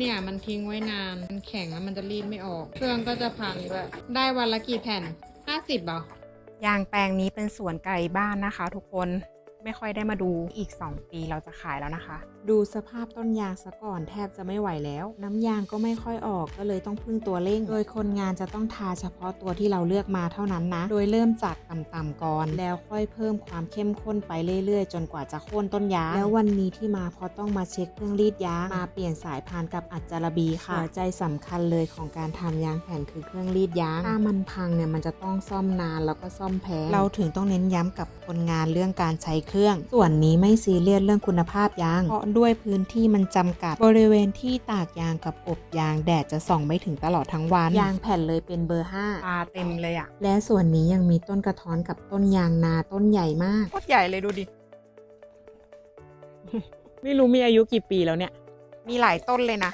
เนี่ยมันทิ้งไว้นาน มันแข็งแล้วมันจะรีดไม่ออก เครื่องก็จะพังด้วยได้วันละกี่แผ่น 50เหรอยางแปลงนี้เป็นสวนไก่บ้านนะคะ ทุกคน ไม่ค่อยได้มาดูอีก 2 ปีเราจะขายแล้วนะคะ ดูสภาพต้นยางซะก่อนแทบจะไม่ไหวแล้ว น้ำยางก็ไม่ค่อยออกก็เลยต้องพึ่งตัวเร่ง โดยคนงานจะต้องทาเฉพาะตัวที่เราเลือกมาเท่านั้นนะ โดยเริ่มจากต่ำๆก่อน แล้วค่อยเพิ่มความเข้มข้นไปเรื่อยๆ จนกว่าจะโค่นต้นยางแล้ววันนี้ที่มาเพราะต้องมาเช็คเครื่องรีดยางมาเปลี่ยนสายพานกับอัจจารบีค่ะหัวใจสำคัญเลยของการทำยางแผ่นคือเครื่องรีดยางถ้ามันพังเนี่ยมันจะต้องซ่อมนานแล้วก็ซ่อมแพงเราถึงต้องเน้นย้ำกับคนงานเรื่องการใช้เครื่อง ส่วนนี้ไม่ซีเรียสเรื่องคุณภาพยาง เพราะด้วยพื้นที่มันจำกัด บริเวณที่ตากยางกับอบยางแดดจะส่องไม่ถึงตลอดทั้งวัน ยางแผ่นเลยเป็นเบอร์5ตาเต็มเลยอะและส่วนนี้ยังมีต้นกระท้อนกับต้นยางนาต้นใหญ่มากโคตรใหญ่เลยดูดิ ไม่รู้มีอายุกี่ปีแล้วเนี่ย มีหลายต้นเลยนะ